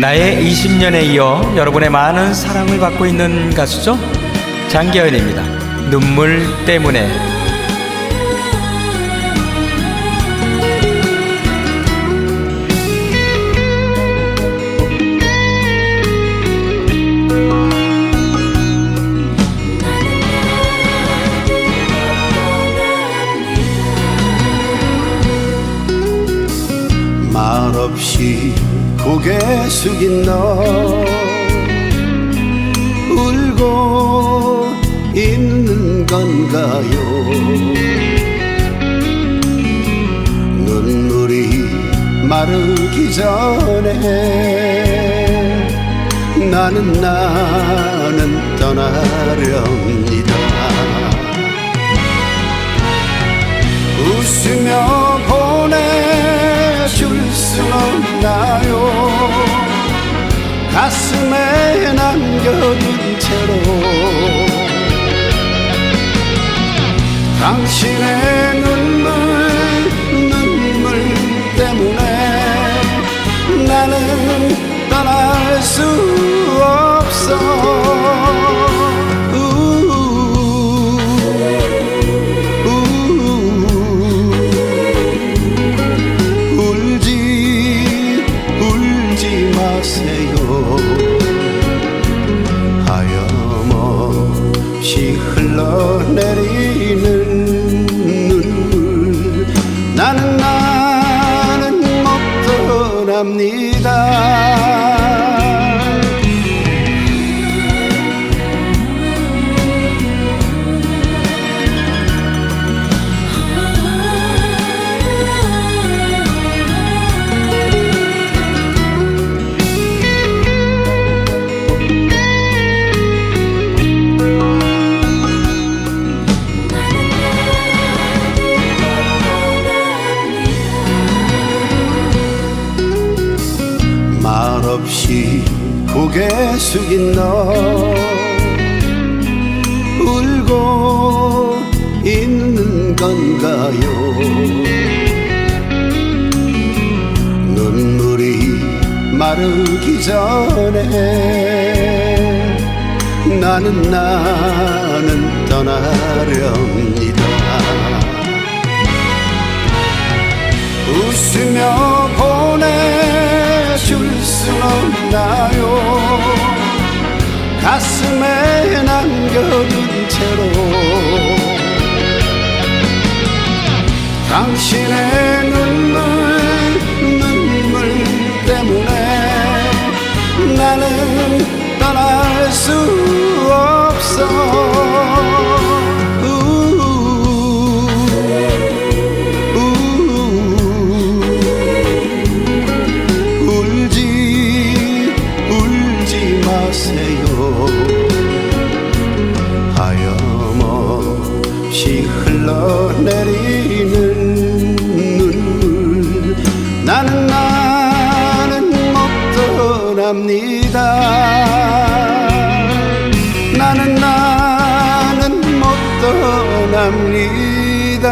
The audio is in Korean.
나의 20년에 이어 여러분의 많은 사랑을 받고 있는 가수죠. 장기현입니다. 눈물 때문에. 말없이 고개 숙인 너. 울고 있는 건가요? 눈물이 마르기 전에 나는 나는 떠나렵니다. 웃으며 수 없나요? 가슴에 남겨둔 채로 당신의 눈 마세요 하염없이 흘러내리는 눈물. 나는 나는 못 떠납니다 말없이 고개 숙인 너. 울고 있는 건가요? 눈물이 마르기 전에 나는 나는 떠나렵 수 없나요? 가슴에 남겨둔 채로. 당신의 눈물 눈물 때문에 나는 떠날 수 없어 떠납니다